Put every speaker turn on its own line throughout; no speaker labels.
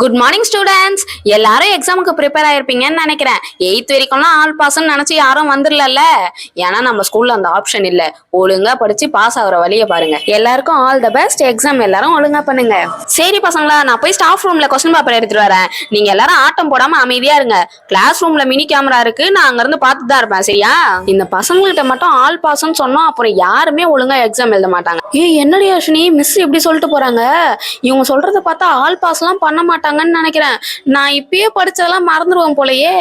Good morning students எல்லாரும் எக்ஸாமுக்கு prepare ஆயிருப்பீங்கன்னு நினைக்கிறேன். எயித் வரைக்கும்லாம் ஆல் பாஸ்ன்னு நினச்சி யாரும் வந்துடல ஏன்னா நம்ம ஸ்கூல்ல அந்த ஆப்ஷன் இல்லை. ஒழுங்கா படிச்சு பாஸ் ஆகுற வழியை பாருங்க. எல்லாருக்கும் ஆல் த பெஸ்ட் எக்ஸாம் எல்லாரும் ஒழுங்கா பண்ணுங்க. சரி பசங்களா நான் போய் ஸ்டாஃப் ரூம்ல கொஸ்டின் பேப்பர் எடுத்துட்டு வரேன். நீங்க எல்லாரும் ஆட்டம் போடாம அமைதியா இருங்க. கிளாஸ் ரூம்ல மினி கேமரா இருக்கு. நான் அங்கேருந்து பார்த்து பார்த்துட்டு தான் இருப்பேன் சரியா? இந்த பசங்கள்கிட்ட மட்டும் ஆல் பாஸ்ன்னு சொன்னோம் அப்புறம் யாருமே ஒழுங்கா எக்ஸாம் எழுத மாட்டாங்க. ஏ என்னடி அஸ்வினி? மிஸ் இப்படி சொல்லிட்டு போறாங்க. இவங்க சொல்றதை பார்த்தா ஆல் பாஸ்லாம் பண்ண மாட்டாங்கன்னு நினைக்கிறேன். நான் இப்பயே படிச்சதெல்லாம் மறந்துடுவேன் போலயே.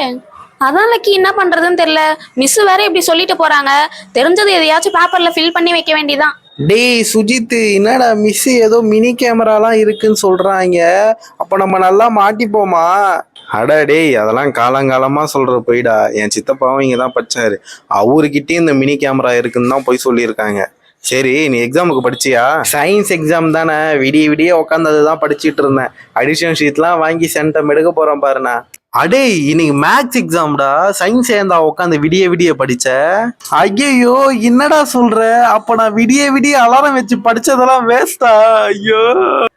அதான் லக்கி என்ன பண்றதுன்னு தெரியல. மிஸ் வேற இப்படி சொல்லிட்டு போறாங்க. தெரிஞ்சது எதையாச்சும் பேப்பர்ல ஃபில் பண்ணி வைக்க வேண்டியதான்
டேய் சுஜித் என்னடா மிஸ் ஏதோ மினி கேமராலாம் இருக்குன்னு சொல்றாங்க. அப்ப நம்ம நல்லா மாட்டிப்போமா? அட டேய் அதெல்லாம் காலங்காலமா சொல்ற போயிடா. என் சித்தப்பாவும் இங்க தான் படிச்சாரு. அவர்கிட்டயும் இந்த மினி கேமரா இருக்குன்னு தான் போய் சொல்லியிருக்காங்க. சரி நீ எக்ஸாமுக்கு படிச்சியா? சயின்ஸ் எக்ஸாம் தானே. விடிய விடிய உட்காந்து அதுதான் படிச்சுட்டு இருந்தேன். அடிஷன் ஷீட்லாம் வாங்கி சென்டம் எடுக்க போறேன் பாருண்ணா. அடே இன்னைக்கு மேக்ஸ் எக்ஸாம்டா சயின்ஸ் ஏந்தா உட்காந்து விடிய விடிய படிச்ச? ஐயோ என்னடா சொல்ற? அப்ப நான் விடிய விடிய அலாரம் வச்சு படிச்சதெல்லாம் வேஸ்டா ஐயோ.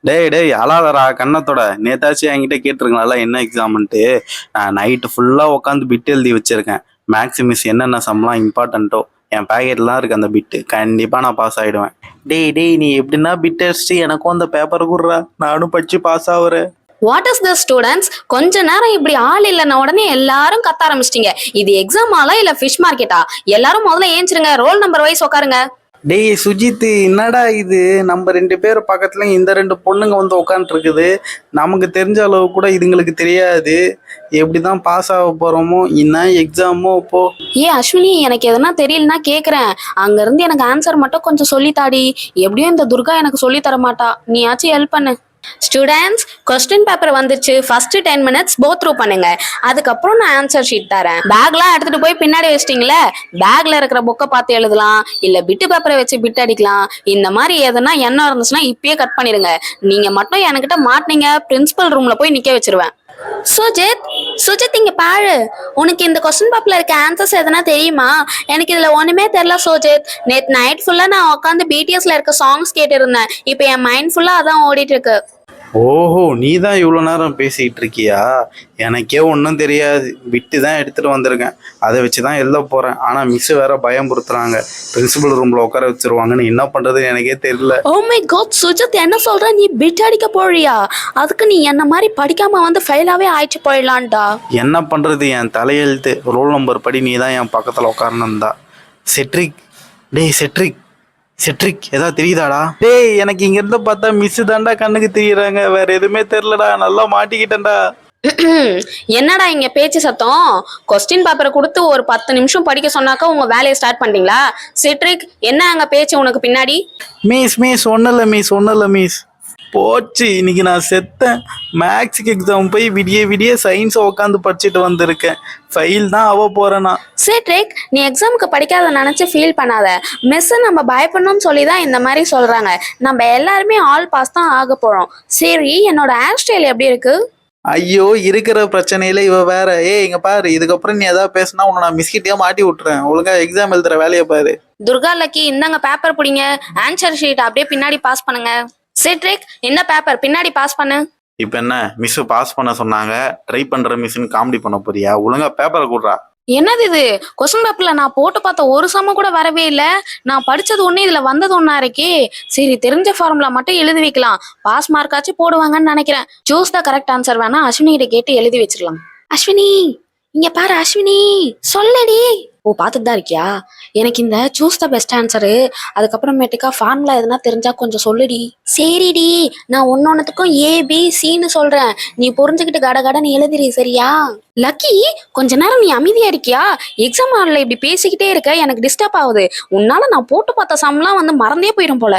டேய் டேய் அழாதடா கண்ணத்தோட. நேத்தாச்சும் என்கிட்ட கேட்டிருக்கனால என்ன எக்ஸாம்ன்ட்டு நான் நைட்டு ஃபுல்லா உட்காந்து பிட் எழுதி வச்சிருக்கேன். மேக்ஸ் மிஸ் என்னென்ன சம்லாம் இம்பார்ட்டன்ட்டோ என் பேக்கெட்லாம் இருக்கு அந்த பிட்டு கண்டிப்பாக நான் பாஸ் ஆகிடுவேன் டேய் டேய் நீ எப்படின்னா பிட் அடிச்சுட்டு எனக்கும் அந்த பேப்பர் குடுறா. நானும் படிச்சு பாஸ் ஆகுறேன்
வாட் இஸ் த ஸ்டூடெண்ட்ஸ் கொஞ்ச நேரம் இப்படி ஆள் இல்லைன்னா உடனே எல்லாரும் கத்த ஆரம்பிச்சிட்டீங்க. இது எக்ஸாம் ஆலா இல்ல ஃபிஷ் மார்க்கெட்டா எல்லாரும் முதல்ல ஏஞ்சிருங்க. ரோல் நம்பர் வைஸ் உட்காருங்க
டேய் சுஜித் என்னடா இது? நம்ம ரெண்டு பேர் பக்கத்துல இந்த ரெண்டு பொண்ணுங்க வந்து உட்காந்துட்டு இருக்குது நமக்கு தெரிஞ்ச அளவு கூட இதுங்களுக்கு தெரியாது. எப்படிதான் பாஸ் ஆக போறோமோ என்ன எக்ஸாமோ இப்போ
ஏ அஸ்வினி எனக்கு எதனா தெரியலனா கேக்குறேன். அங்க இருந்து எனக்கு ஆன்சர் மட்டும் கொஞ்சம் சொல்லித்தாடி. எப்படியும் இந்த துர்கா எனக்கு சொல்லி தர மாட்டா. நீயாச்சும் ஹெல்ப் பண்ணு. ஸ்டூடெண்ட்ஸ் கொஸ்டின் பேப்பர் வந்துச்சு. First ten minutes go through பண்ணுங்க. அதுக்கப்புறம் நான் ஆன்சர் ஷீட் தரேன். பேக்லாம் எடுத்துட்டு போய் பின்னாடி வச்சிட்டீங்களே பேக்ல இருக்கிற புக்கை பார்த்து எழுதலாம். இல்ல பிட்டு பேப்பரை வச்சு பிட் அடிக்கலாம். இந்த மாதிரி எதனா எண்ணம் இருந்துச்சுன்னா இப்பயே கட் பண்ணிடுங்க. நீங்க மட்டும் என்கிட்ட மாட்டினீங்க பிரின்சிபல் ரூம்ல போய் நிக்க வச்சிருவேன். சுஜித் சுஜித் இங்க பாரு. உனக்கு இந்த கொஸ்டின் பாப்ல இருக்க ஆன்சர்ஸ் எதனா தெரியுமா? எனக்கு இதுல ஒண்ணுமே தெரியல சுஜித். நேத்து நைட் ஃபுல்லா நான் உட்காந்து பிடிஎஸ்ல இருக்க சாங்ஸ் கேட்டு இருந்தேன் இப்போ என் மைண்ட் ஃபுல்லா அதான் ஓடிட்டு இருக்கு.
ஓஹோ நீ தான் இவ்வளோ நேரம் பேசிக்கிட்டு இருக்கியா எனக்கே ஒன்றும் தெரியாது. விட்டு தான் எடுத்துட்டு வந்திருக்கேன். அதை வச்சு தான் எழுத போறேன். ஆனால் மிஸ் வேற பயம்புறுத்துறாங்க பிரின்சிபல் ரூம்ல உட்கார வச்சிருவாங்கன்னு என்ன பண்றதுன்னு எனக்கே தெரியல.
ஓ மை காட் சுஜித் என்ன சொல்ற? நீ பிட் அடிக்க போறியா? அதுக்கு நீ என்ன மாதிரி படிக்காம வந்து ஃபெயிலாவே ஆயிடுச்சு போயிடலான்டா
என்ன பண்றது? என் தலையெழுத்து. ரோல் நம்பர் படி நீ தான் என் பக்கத்துல உட்காரணும்தா செட்ரிக் டேய் செட்ரிக் செட்ரிக் ஏதாவது தெரியுதாடா? டேய் எனக்கு இங்க இருந்து பார்த்தா மிஸ் தான்டா கண்ணுக்கு தெரியறாங்க. வேற எதுவுமே தெரியலடா. நல்லா மாட்டிக்கிட்டேன்டா.
என்னடா இங்க பேச்சு சத்தம்? கொஸ்டின் பேப்பரை கொடுத்து ஒரு பத்து நிமிஷம் படிக்க சொன்னாக்கா உங்க வேலையை ஸ்டார்ட் பண்றீங்களா? சிட்ரிக் என்ன அங்க பேச்சு உனக்கு பின்னாடி?
மிஸ் மிஸ் ஒன்றும் இல்லை மிஸ் ஒன்றும் இல்லை மிஸ் போச்சு. இன்னைக்கு நான் செத்தேன். மேக்ஸுக்கு எக்ஸாம் போய் விடிய விடிய சயின்ஸை உட்காந்து படிச்சுட்டு வந்திருக்கேன். ஃபெயில் தான் ஆக போறேனா.
சிட்ரிக் நீ எக்ஸாமுக்கு படிக்காத நினைச்சு ஃபீல் பண்ணாத. மிஸ் நம்ம பயப்படணும்னு சொல்லி தான் இந்த மாதிரி சொல்றாங்க. நம்ம எல்லாருமே ஆல் பாஸ் தான் ஆக போறோம். சரி என்னோட ஹேர் ஸ்டைல் எப்படி இருக்கு?
ஐயோ இருக்கிற பிரச்சனையில இவ வேற. ஏய் இங்க பாரு. இதுக்கப்புறம் நீ ஏதாவது பேசினா உன்னை நான் மிஸ்கிட்டே மாட்டி விட்டுறேன் ஒழுங்கா எக்ஸாம் எழுதுற வேலையை பாரு.
துர்கா லக்கி இந்தாங்க பேப்பர் பிடிங்க. ஆன்சர் ஷீட் அப்படியே பின்னாடி பாஸ் பண்ணுங்க. சிட்ரிக் என்ன பேப்பர் பின்னாடி பாஸ் பண்ணு.
இப்போ என்ன? மிஸ் பாஸ் பண்ண சொன்னாங்க. ட்ரை பண்ற மிஸ்ன்னு காமெடி பண்ண போறியா? ஒழுங்கா பேப்பரை கூடுறா.
என்னது இது? கொஸ்டின் பேப்பர்ல நான் போட்டு பார்த்த ஒரு சம கூட வரவே இல்ல. நான் படிச்சது ஒண்ணு இதுல வந்தது ஒண்ணா இருக்கே. சரி தெரிஞ்ச ஃபார்முலா மட்டும் எழுதி வைக்கலாம். பாஸ் மார்க்காச்சும் போடுவாங்கன்னு நினைக்கிறேன். சூஸ் த கரெக்ட் ஆன்சர் வேணா அஸ்வினி கிட்ட கேட்டு எழுதி வச்சிடலாம். அஸ்வினி இங்க பாரு அஸ்வினி. சொல்லடி. ஓ பார்த்துட்டு தான் இருக்கியா? எனக்கு இந்த சூஸ் த பெஸ்ட் ஆன்சரு அதுக்கப்புறமேட்டுக்கா ஃபார்முலா எதுனா தெரிஞ்சா கொஞ்சம் சொல்லுடி. சரிடி நான் ஒன்னொன்னுத்துக்கும் ஏபிசின்னு சொல்கிறேன் சின்னு சொல்றேன். நீ புரிஞ்சுக்கிட்டு கட கடன்னு எழுதுறி சரியா? லக்கி கொஞ்ச நேரம் நீ அமைதியா இருக்கியா? எக்ஸாம் ஹாலில் இப்படி பேசிக்கிட்டே இருக்க எனக்கு டிஸ்டர்ப் ஆகுது. உன்னால நான் போட்டு பார்த்த சம்லாம் வந்து மறந்தே போயிடும் போல.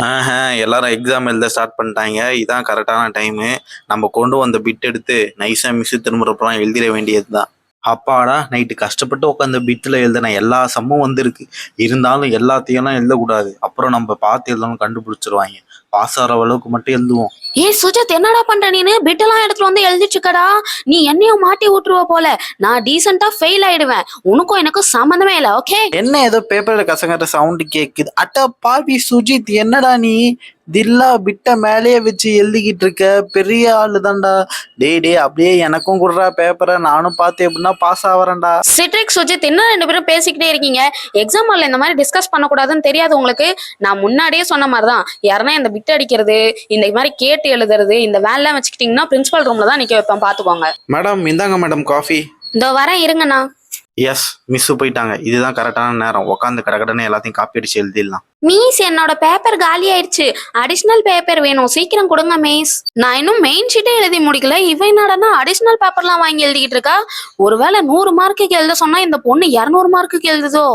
எல்லாரும் எக்ஸாம் எழுத ஸ்டார்ட் பண்ணிட்டாங்க. இதான் கரெக்டான டைமு நம்ம கொண்டு வந்த பிட் எடுத்து நைஸா மிஸ் திரும்புறப்பெல்லாம் எழுதிட வேண்டியதுதான். அப்பாடா நைட்டு கஷ்டப்பட்டு உட்காந்து பிட்டில் எழுதின எல்லா சம்மும் வந்திருக்கு. இருந்தாலும் எல்லாத்தையெல்லாம் எழுதக்கூடாது. அப்புறம் நம்ம பார்த்து எழுதணும் கண்டுபிடிச்சிருவாங்க. பாஸ் ஆகிற அளவுக்கு மட்டும் எழுதுவோம்.
ஏய் சுஜித் என்னடா பண்ற நீனு? பிட்டெல்லாம் எடுத்துட்டு வந்து எழுதிட்டு இருக்கடா நீ என்னையும் மாட்டி விட்டுருவ போல. நான் டீசெண்டா ஃபெயில் ஆயிடுவேன். உனக்கும் எனக்கும் சம்மந்தமே இல்ல ஓகே
என்ன ஏதோ பேப்பர்ல கசங்கற சவுண்ட் கேக்குது. அட்ட பாவி சுஜித் என்னடா நீ? தில்லா பிட்ட மேலேயே வச்சு எழுதிக்கிட்டு இருக்க. பெரிய ஆளு தான்டா டேய் டேய் அப்படியே எனக்கும் குடுறா பேப்பரை நானும் பார்த்து எப்படின்னா பாஸ் ஆவறேன்டா.
சிட்ரிக் சுஜித் என்ன ரெண்டு பேரும் பேசிக்கிட்டே இருக்கீங்க? எக்ஸாம் ஹால்ல இந்த மாதிரி டிஸ்கஸ் பண்ணக்கூடாதுன்னு தெரியாது உங்களுக்கு? நான் முன்னாடியே சொன்ன மாதிரி தான் யாருன்னா இந்த பிட் அடிக்கிறது இந்த மாதிரி கேட்டு எழுதுறது இந்த வேலைலாம் வச்சுக்கிட்டீங்கன்னா பிரின்சிபல் ரூம்ல தான் நிக்க வைப்பேன் பாத்துக்கோங்க.
மேடம் இந்தாங்க மேடம் காஃபி
இதோ வரேன் இருங்கண்ணா.
எஸ் மிஸ் போயிட்டாங்க. இதுதான் கரெக்டான நேரம். உட்காந்து கடகடன்னு எல்லாத்தையும் காப்பி அடிச்சு எழுதிடலாம்.
மீஸ் என்னோட பேப்பர் காலி ஆயிடுச்சு. அடிஷனல் பேப்பர் வேணும். சீக்கிரம் கொடுங்க மீஸ் நான் இன்னும் மெயின் ஷீட்டே எழுதி முடிக்கல. இவ என்னடனா அடிஷனல் பேப்பர்லாம் வாங்கி எழுதிக்கிட்டு இருக்கா? ஒருவேளை நூறு மார்க்குக்கு எழுத சொன்னா இந்த பொண்ணு இருநூறு மார்க்குக்கு எழுதுதோ?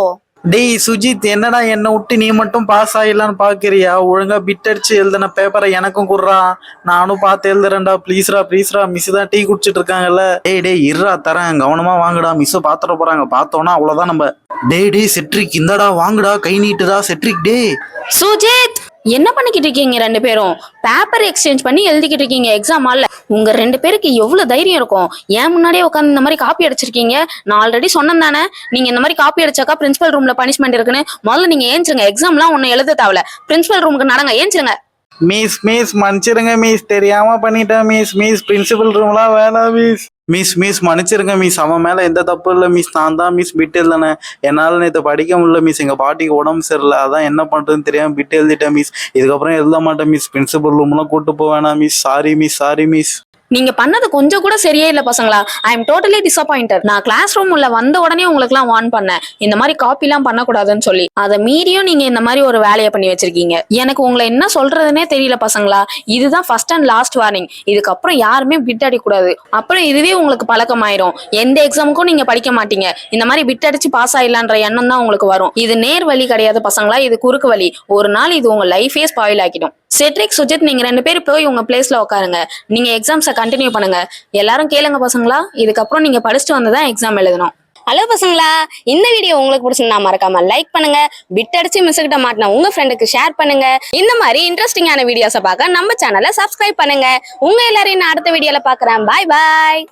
டேய் சுஜித் என்னடா என்னை விட்டு நீ மட்டும் பாஸ் ஆயிடலான்னு பாக்குறியா? ஒழுங்கா பிட் அடிச்சு எழுதின பேப்பரை எனக்கும் குடுறா. நானும் பார்த்து எழுதுறேன்டா. ப்ளீஸ்ரா ப்ளீஸ்ரா மிஸ் தான் டீ குடிச்சிட்டு இருக்காங்கல்ல. டேய் டேய் இருடா தரேன். கவனமா வாங்குடா. மிஸ் பாத்துட போறாங்க. பார்த்தோன்னா அவ்வளவுதான் நம்ம. டேய் டேய் செட்ரிக் இந்தடா வாங்குடா. கை நீட்டுடா செட்ரிக் டேய்.
சுஜித்! என்ன பண்ணிக்கிட்டு இருக்கீங்க ரெண்டு பேரும்? பேப்பர் எக்ஸ்சேஞ்ச் பண்ணி எழுதிக்கிட்டு இருக்கீங்க எக்ஸாம் ஆல்ல உங்க ரெண்டு பேருக்கு எவ்வளவு தைரியம் இருக்கும்? ஏன் முன்னாடியே உட்காந்து இந்த மாதிரி காப்பி அடிச்சிருக்கீங்க? நான் ஆல்ரெடி சொன்னேன் தானே. நீங்க இந்த மாதிரி காப்பி அடிச்சாக்கா பிரின்சிபல் ரூம்ல பனிஷ்மெண்ட் இருக்குன்னு. முதல்ல நீங்க ஏஞ்சிருங்க. எக்ஸாம்லாம் ஒண்ணு எழுத தேவையில்ல. பிரின்சிபல் ரூமுக்கு நடங்க. ஏஞ்சிருங்க.
மிஸ் மிஸ் மன்னிச்சிருங்க மிஸ் தெரியாம பண்ணிட்டேன் மிஸ் மிஸ் பிரின்சிபல் ரூம்லாம் வேணாம் மிஸ் மிஸ் மிஸ் மன்னிச்சிருங்க மிஸ் அவன் மேல எந்த தப்பு இல்லை மிஸ் நான் தான் மிஸ் பிட் எழுதானே என்னால் நேற்று படிக்க முடியல மிஸ் எங்கள் பாட்டிக்கு உடம்பு சரியில்லை. அதான் என்ன பண்ணுறதுன்னு தெரியாமல் பிட் எழுதிட்டேன் மிஸ் இதுக்கப்புறம் எழுத மாட்டேன் மிஸ் பிரின்சிபல் ரூம்லாம் கூட்டு போவேணா miss sorry miss sorry miss
நீங்க பண்ணது கொஞ்சம் கூட சரியே இல்ல பசங்களா. ஐ எம் டோட்டலி டிசப்பாயிண்டட் நான் கிளாஸ் ரூம் உள்ள வந்த உடனே உங்களுக்கு எல்லாம் வார்ன் பண்ணேன். இந்த மாதிரி காப்பி எல்லாம் பண்ணக்கூடாதுன்னு சொல்லி. அதை மீறியும் நீங்க இந்த மாதிரி ஒரு வேலையை பண்ணி வச்சிருக்கீங்க. எனக்கு உங்களை என்ன சொல்றதுன்னே தெரியல பசங்களா. இதுதான் ஃபர்ஸ்ட் அண்ட் லாஸ்ட் வார்னிங் இதுக்கப்புறம் யாருமே பிட் அடிக்கூடாது அப்புறம் இதுவே உங்களுக்கு பழக்கமாயிரும். எந்த எக்ஸாமுக்கும் நீங்க படிக்க மாட்டீங்க. இந்த மாதிரி பிட் அடிச்சு பாஸ் ஆயிடலான்ற எண்ணம் தான் உங்களுக்கு வரும். இது நேர் வழி கிடையாது பசங்களா. இது குறுக்கு வழி. ஒரு நாள் இது உங்க லைஃபே ஸ்பாயில் ஆக்கிடும். செட்ரிக் சுஜித் நீங்க ரெண்டு பேரும் போய் உங்க பிளேஸ்ல உட்காருங்க. நீங்க எக்ஸாம்ஸை கண்டினியூ பண்ணுங்க. எல்லாரும் கேளுங்க பசங்களா. இதுக்கப்புறம் நீங்க படிச்சுட்டு வந்து தான் எக்ஸாம் எழுதணும். ஹலோ பசங்களா இந்த வீடியோ உங்களுக்கு பிடிச்சிருந்தா மறக்காம லைக் பண்ணுங்க. பிட் அடிச்சு மிஸ் கிட்ட மாட்டினா உங்க ஃப்ரெண்டுக்கு ஷேர் பண்ணுங்க. இந்த மாதிரி இன்ட்ரெஸ்டிங்கான வீடியோஸை பார்க்க நம்ம சேனலை சப்ஸ்கிரைப் பண்ணுங்க. உங்க எல்லாரையும் நான் அடுத்த வீடியோல பாக்குறேன் பாய் பாய்